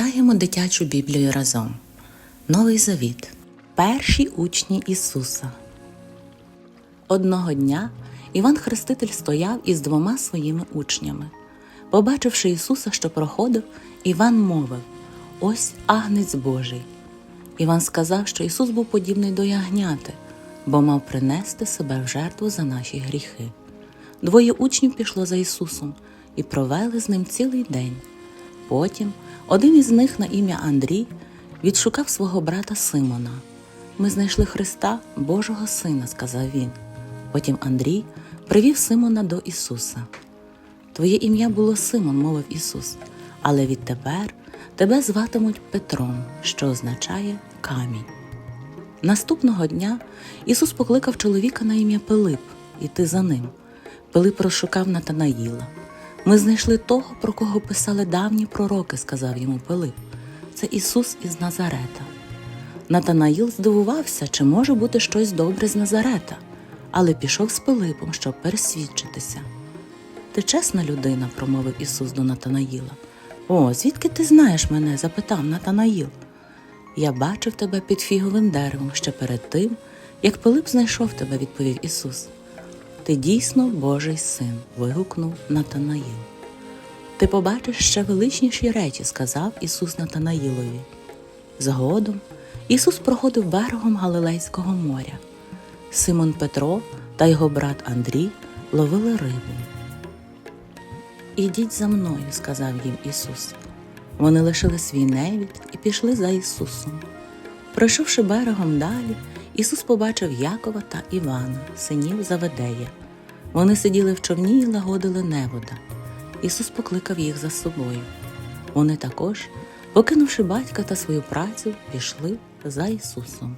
Читаємо дитячу Біблію разом. Новий Завіт. Перші учні Ісуса. Одного дня Іван Хреститель стояв із двома своїми учнями. Побачивши Ісуса, що проходив, Іван мовив: Ось агнець Божий. Іван сказав, що Ісус був подібний до ягняти, бо мав принести себе в жертву за наші гріхи. Двоє учнів пішло за Ісусом і провели з ним цілий день. Потім один із них на ім'я Андрій відшукав свого брата Симона. Ми знайшли Христа, Божого Сина, сказав він. Потім Андрій привів Симона до Ісуса. Твоє ім'я було Симон, мовив Ісус, але відтепер тебе зватимуть Петром, що означає камінь. Наступного дня Ісус покликав чоловіка на ім'я Пилип іти за ним. Пилип розшукав Натанаїла. Ми знайшли того, про кого писали давні пророки, сказав йому Пилип. Це Ісус із Назарета. Натанаїл здивувався, чи може бути щось добре з Назарета, але пішов з Пилипом, щоб пересвідчитися. Ти чесна людина, промовив Ісус до Натанаїла. О, звідки ти знаєш мене? запитав Натанаїл. Я бачив тебе під фіговим деревом ще перед тим, як Пилип знайшов тебе, відповів Ісус. Ти дійсно Божий син. вигукнув Натанаїл. Ти побачиш ще величніші речі, сказав Ісус Натанаїлові. Згодом Ісус проходив берегом Галилейського моря. Симон Петро та його брат Андрій ловили рибу. Ідіть за мною, сказав їм Ісус. Вони лишили свій невід і пішли за Ісусом. Пройшовши берегом далі, Ісус побачив Якова та Івана, синів Заведея. Вони сиділи в човні і лагодили невода. Ісус покликав їх за собою. Вони також, покинувши батька та свою працю, пішли за Ісусом.